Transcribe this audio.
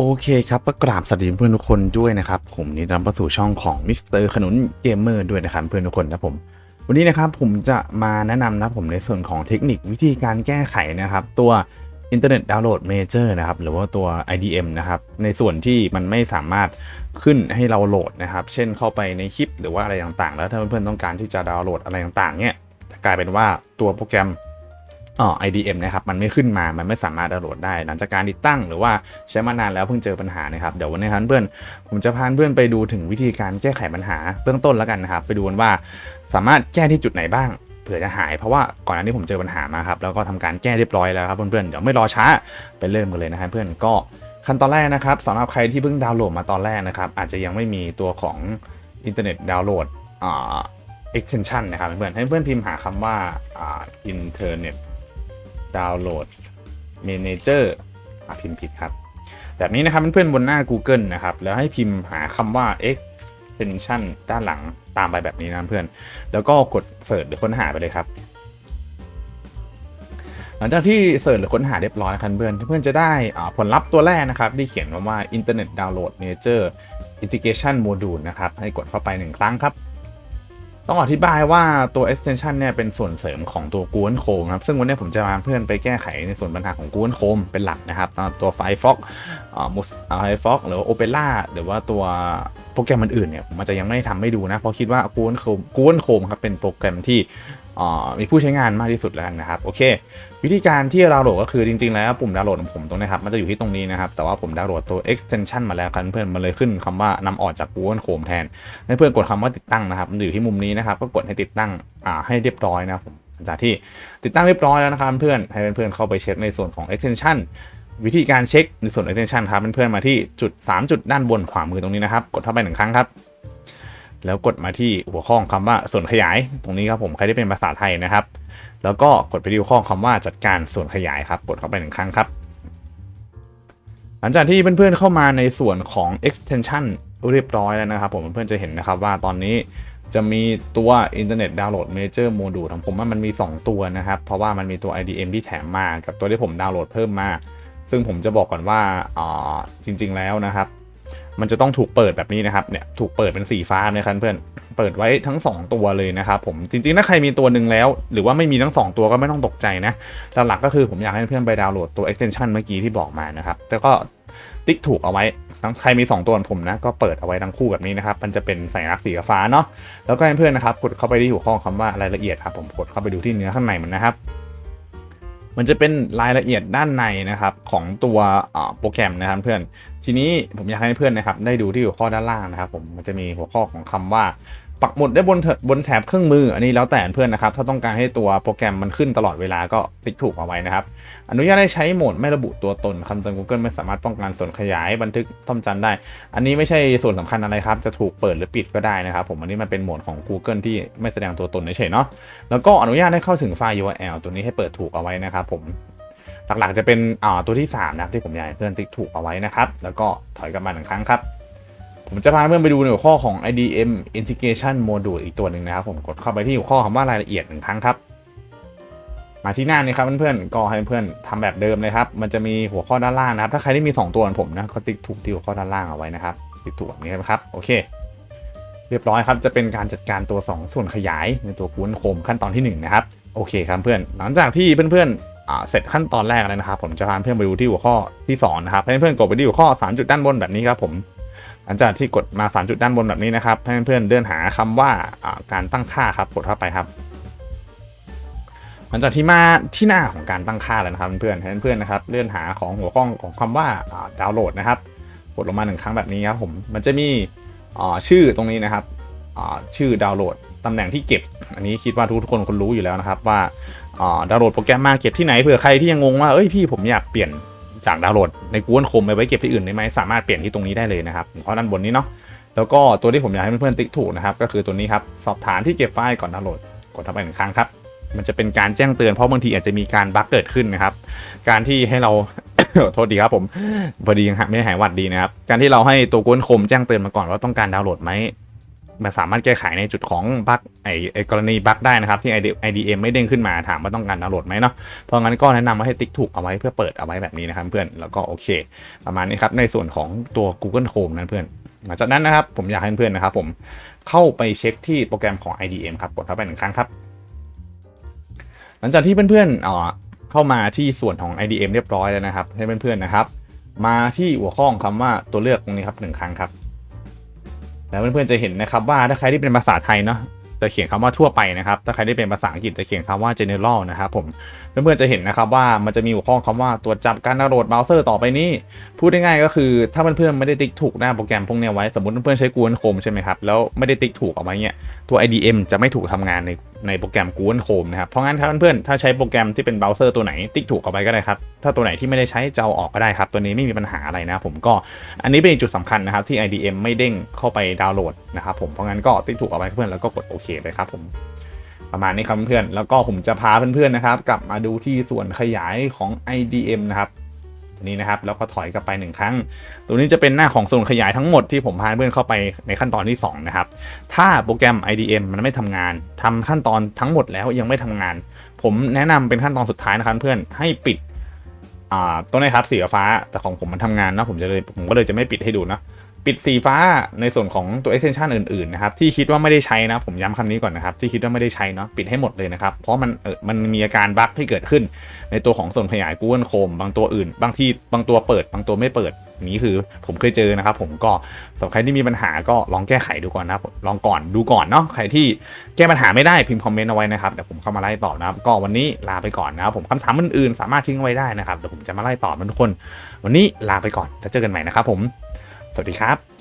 โอเคครับก็กราบสวัสดีเพื่อนทุกคนด้วยนะครับผมนี่นำมาสู่ช่องของมิสเตอร์ขนุนเกมเมอร์ด้วยนะครับเพื่อนทุกคนนะผมวันนี้นะครับผมจะมาแนะนำนะผมในส่วนของเทคนิควิธีการแก้ไขนะครับ ตัวอินเทอร์เน็ตดาวน์โหลดเมเจอร์นะครับหรือว่าตัว IDM นะครับในส่วนที่มันไม่สามารถขึ้นให้เราโหลดนะครับ เช่นเข้าไปในคลิปหรือว่าอะไรต่างๆ แล้วถ้าเพื่อนๆต้องการที่จะดาวน์โหลดอะไรต่างๆเนี่ยกลายเป็นว่าตัวโปรแกรม อ๋อ IDM นะครับมันไม่ขึ้นมา มันไม่สามารถดาวน์โหลดได้ หลังจากการติดตั้งหรือว่าใช้มานานแล้วเพิ่งเจอปัญหานะครับ เดี๋ยววันนี้ครับเพื่อน ผมจะพาเพื่อนไปดูถึงวิธีการแก้ไขปัญหาเบื้องต้นแล้วกันนะครับ ไปดูกันว่าสามารถแก้ที่จุดไหนบ้างเผื่อจะหาย เพราะว่าก่อนหน้านี้ผมเจอปัญหามาครับ แล้วก็ทำการแก้เรียบร้อยแล้วครับเพื่อนๆ เดี๋ยวไม่รอช้าไปเริ่มกันเลยนะครับเพื่อนก็ขั้นตอนแรกนะครับสำหรับใครที่เพิ่งดาวน์โหลดมาตอนแรกนะครับอาจจะยังไม่มีตัวของอินเทอร์เน็ตดาวน์โหลดอ่า extension นะครับเพื่อนๆให้เพื่อนพิมพ์หาคำว่าอ่า internet ดาวน์โหลด Manager อะพิมพ์ผิดครับ แบบนี้นะครับเพื่อนๆบนหน้า Google นะครับ แล้วให้พิมพ์หาคำว่า extension ด้านหลังตามไปแบบนี้นะเพื่อน แล้วก็กดเสิร์ชหรือค้นหาไปเลยครับ หลังจากที่เสิร์ชหรือค้นหาเรียบร้อยครับเพื่อนเพื่อนจะได้ผลลัพธ์ตัวแรกนะครับที่เขียนว่าว่า Internet Download Manager Integration Module นะครับ ให้กดเข้าไปหนึ่งครั้งครับ ต้องอธิบายว่าตัว extension เนี่ยเป็นส่วนเสริมของตัว Google Chrome ครับ ซึ่งวันนี้ผมจะมาเพื่อนไปแก้ไขในส่วนปัญหาของ Google Chrome เป็นหลักนะครับ ตัว Firefox อ่า Mos- อ่า Firefox หรือว่า Opera หรือว่าตัวโปรแกรมอื่นๆเนี่ยผมอาจจะยังไม่ได้ทำให้ดูนะ เพราะคิดว่า Google Chrome Google Chrome ครับเป็นโปรแกรมที่ มีผู้ใช้งานมากที่สุดแล้วกันนะครับโอเค วิธีการที่ดาโหลดก็คือจริงๆ แล้วปุ่มดาวน์โหลดของผมตรงนี้ครับมันจะอยู่ที่ตรงนี้นะครับ แต่ว่าผมดาวน์โหลดตัว extension มาแล้วครับเพื่อนมันเลยขึ้นคำว่านำออกจาก Google Chrome แทนให้เพื่อนกดคำว่าติดตั้งนะครับมันอยู่ที่มุมนี้นะครับก็กดให้ติดตั้งให้เรียบร้อยนะครับหลังจากที่ติดตั้งเรียบร้อยแล้วนะครับเพื่อนให้เพื่อนๆเข้าไปเช็คในส่วนของ extension วิธีการเช็คในส่วน extension ครับเพื่อนๆมาที่จุด 3 จุดด้านบนขวามือตรงนี้นะครับ กดเข้าไปหนึ่งครั้งครับ แล้วกดมาที่หัวข้อของคำว่าส่วนขยาย ตรงนี้ครับผมใครที่เป็นภาษาไทยนะครับ แล้วก็กดไปที่หัวข้อคำว่าจัดการส่วนขยายครับกดเข้าไปหนึ่งครั้งครับ หลังจากที่เพื่อนๆเข้ามาในส่วนของ extension เรียบร้อยแล้วนะครับ ผมเพื่อนๆจะเห็นนะครับว่าตอนนี้จะมีตัว Internet Download Manager Module ของผมว่ามันมี 2 ตัวนะครับ เพราะว่ามันมีตัว IDM ที่แถมมา กับตัวที่ผมดาวน์โหลดเพิ่มมา ซึ่งผมจะบอกก่อนว่าอ่าจริง ๆ แล้วนะครับ มันจะต้องถูกเปิดแบบนี้นะครับเนี่ยถูกเปิดเป็นสีฟ้านะครับเพื่อนเปิดไว้ทั้ง 2 ตัวเลยนะครับผมจริงๆถ้าใครมีตัวหนึ่งแล้ว หรือว่าไม่มีทั้ง 2 ตัวก็ไม่ต้องตกใจนะหลักๆก็คือผมอยากให้เพื่อนไปดาวน์โหลดตัว extension เมื่อกี้ที่บอกมานะครับแต่ก็ติ๊กถูกเอาไว้ทั้งใครมี 2 ตัวผมนะ ก็เปิดเอาไว้ทั้งคู่แบบนี้นะครับ มันจะเป็นสัญลักษณ์สีฟ้าเนาะ แล้วก็ให้เพื่อนนะครับ กดเข้าไปที่หัวข้อคำว่ารายละเอียดครับ ผมกดเข้าไปดูที่เนื้อข้างในมันนะครับ มันจะเป็นรายละเอียดด้านในนะครับของตัวโปรแกรมนะครับเพื่อน ทีนี้ผมอยากให้เพื่อนนะครับได้ดูที่หัวข้อด้านล่างนะครับผมมันจะมีหัวข้อของคำว่าปักหมุดได้บนบนแถบเครื่องมือ อันนี้แล้วแต่เพื่อนนะครับ ถ้าต้องการให้ตัวโปรแกรมมันขึ้นตลอดเวลาก็ติ๊กถูกเอาไว้นะครับ อนุญาตให้ใช้โหมดไม่ระบุตัวตนคำเตือน Google ไม่สามารถป้องกันส่วนขยายบันทึกท่อมจันได้ อันนี้ไม่ใช่ส่วนสำคัญอะไรครับ จะถูกเปิดหรือปิดก็ได้นะครับ ผมอันนี้มันเป็นโหมดของ Google ที่ไม่แสดงตัวตนเฉยๆเนาะแล้วก็อนุญาตให้เข้าถึงไฟล์ URL ตัวนี้ให้เปิดถูกเอาไว้นะครับผม หลักๆจะเป็นอ่าตัวที่3นะครับที่ผมอยากให้เพื่อนติ๊กถูกเอาไว้นะครับ แล้วก็ถอยกลับมาหนึ่งครั้งครับ ผมจะพาเพื่อนไปดูในหัวข้อของ IDM Integration Module อีกตัวหนึ่งนะครับ ผมกดเข้าไปที่หัวข้อคำว่ารายละเอียดหนึ่งครั้งครับ มาที่หน้านี้ครับเพื่อนๆก็ให้เพื่อนทำแบบเดิมเลยครับ มันจะมีหัวข้อด้านล่างนะครับ ถ้าใครที่มี 2 ตัวเหมือนผมนะก็ติ๊กถูกที่หัวข้อด้านล่างเอาไว้นะครับติ๊กถูกแบบนี้นะครับโอเคเรียบร้อยครับ จะเป็นการจัดการตัว 2 ส่วนขยายในตัวกูนโคมขั้นตอนที่ 1 นะครับ โอเคครับเพื่อน หลังจากที่เพื่อนๆ เสร็จขั้นตอนแรกแล้วนะครับ ผมจะพาเพื่อนไปดูที่หัวข้อที่2นะครับให้เพื่อนกดไปที่หัวข้อ 3 จุดด้านบนแบบนี้ครับผมหลังจากที่กดมา 3 จุดด้านบนแบบนี้นะครับให้เพื่อนเลื่อนหาคำว่าอ่าการตั้งค่าครับกดเข้าไปครับ หลังจากที่มาที่หน้าของการตั้งค่าแล้วนะครับเพื่อนๆให้เพื่อนนะครับเลื่อนหาของหัวข้อของคำว่าดาวน์โหลดนะครับกดลงมาหนึ่งครั้งแบบนี้ครับผมมันจะมีชื่อตรงนี้นะครับชื่อดาวน์โหลด ตำแหน่งที่เก็บ อันนี้คิดว่าทุกคนคนรู้อยู่แล้วนะครับว่าดาวน์โหลดโปรแกรมมาเก็บที่ไหนเผื่อใครที่ยังงงว่าเอ้ยพี่ผมอยากเปลี่ยนจากดาวน์โหลดใน Google Chrome ไปไว้เก็บที่อื่นได้ไหมสามารถเปลี่ยนที่ตรงนี้ได้เลยนะครับเพราะด้านบนนี้เนาะแล้วก็ตัวที่ผมอยากให้เพื่อนๆติ๊กถูกนะครับก็คือตัวนี้ครับสอบถามที่เก็บไฟล์ก่อนดาวน์โหลดกดเข้าไปหนึ่งครั้งครับมันจะเป็นการแจ้งเตือนเพราะบางทีอาจจะมีการบั๊กเกิดขึ้นนะครับ การที่ให้เราโทษดีครับผมพอดียังไม่หายหวัดดีนะครับ การที่เราให้ตัวกวนคมแจ้งเตือนมาก่อนว่าต้องการดาวน์โหลดไหม มาสามารถแก้ไขในจุดของบั๊กไอไอกรณีบั๊กได้นะครับที่ IDM ไม่เด้งขึ้นมาถามว่าต้องการดาวน์โหลดไหมเนาะเพราะงั้นก็แนะนำว่าให้ติ๊กถูกเอาไว้เพื่อเปิดเอาไว้แบบนี้นะครับเพื่อนแล้วก็โอเค ประมาณนี้ครับในส่วนของตัว Google Chrome นั้นเพื่อนหลังจากนั้นนะครับผมอยากให้เพื่อนนะครับผมเข้าไปเช็คที่โปรแกรมของ IDM ครับกดเข้าไปหนึ่งครั้งครับ หลังจากที่เพื่อนๆเอ่อเข้ามาที่ส่วนของ IDM เรียบร้อยแล้วนะครับ ให้เพื่อนๆนะครับ มาที่หัวข้อของคำว่าตัวเลือกตรงนี้ครับหนึ่งครั้งครับ แล้วเพื่อนๆจะเห็นนะครับว่าถ้าใครที่เป็นภาษาไทยเนาะจะเขียนคำว่าทั่วไปนะครับ ถ้าใครที่เป็นภาษาอังกฤษจะเขียนคำว่า general นะครับผม เพื่อนๆจะเห็นนะครับว่ามันจะมีหัวข้อคำว่าตรวจจับการดาวน์โหลดเบราว์เซอร์ต่อไปนี้ พูดง่ายๆก็คือถ้าเพื่อนๆไม่ได้ติ๊กถูกหน้าโปรแกรมพวกนี้ไว้ สมมติเพื่อนๆใช้ Google Chrome ใช่ไหมครับ แล้วไม่ได้ติ๊กถูกเอาไว้เนี่ยตัว IDM จะไม่ถูกทำงานในในโปรแกรม Google Chrome นะครับ เพราะงั้นถ้าเพื่อนๆ ถ้าใช้โปรแกรมที่เป็นเบราว์เซอร์ตัวไหนติ๊กถูกเอาไว้ก็ได้ครับ ถ้าตัวไหนที่ไม่ได้ใช้จะเอาออกก็ได้ครับ ตัวนี้ไม่มีปัญหาอะไรนะผมก็อันนี้เป็นจุดสำคัญนะครับที่ IDM ไม่เด้งเข้าไปดาวน์โหลดนะครับผม เพราะงั้นก็ติ๊กถูกเอาไว้เพื่อนแล้วก็กดโอเคเลยครับผมประมาณนี้ครับเพื่อนๆ แล้วก็ผมจะพาเพื่อนๆ นะครับกลับมาดูที่ส่วนขยายของ IDM นะครับ ตัวนี้นะครับแล้วก็ถอยกลับไปหนึ่งครั้ง ตัวนี้จะเป็นหน้าของส่วนขยายทั้งหมดที่ผมพาเพื่อนเข้าไปในขั้นตอนที่ 2 นะครับ ถ้าโปรแกรม IDM มันไม่ทำงานทำขั้นตอนทั้งหมดแล้วยังไม่ทำงาน ผมแนะนำเป็นขั้นตอนสุดท้ายนะครับเพื่อนให้ปิดตัวนี้ครับสีฟ้าแต่ของผมมันทำงานนะผมจะเลยผมก็เลยจะไม่ปิดให้ดูนะ ปิดสีฟ้าในส่วนของตัว extension อื่นๆนะครับที่คิดว่าไม่ได้ใช้นะ ผมย้ำคำนี้ก่อนนะครับที่คิดว่าไม่ได้ใช้เนาะปิดให้หมดเลยนะครับ เพราะมันเออมันมีอาการบั๊กที่เกิดขึ้น ในตัวของส่วนขยาย Google Chrome บางตัวอื่น บางที่บางตัวเปิด บางตัวไม่เปิดนี้คือผมเคยเจอนะครับ ผมก็สำหรับใครที่มีปัญหาก็ลองแก้ไขดูก่อนนะครับลองก่อนดูก่อนเนาะใครที่แก้ปัญหาไม่ได้พิมพ์คอมเมนต์เอาไว้นะครับเดี๋ยวผมเข้ามาไล่ตอบนะครับก็วันนี้ลาไปก่อนนะครับผมคำถามอื่นๆ สามารถทิ้งไว้ได้นะครับเดี๋ยวผมจะมาไล่ตอบทุกคน วันนี้ลาไปก่อนแล้วเจอกันใหม่นะครับผม สวัสดีครับ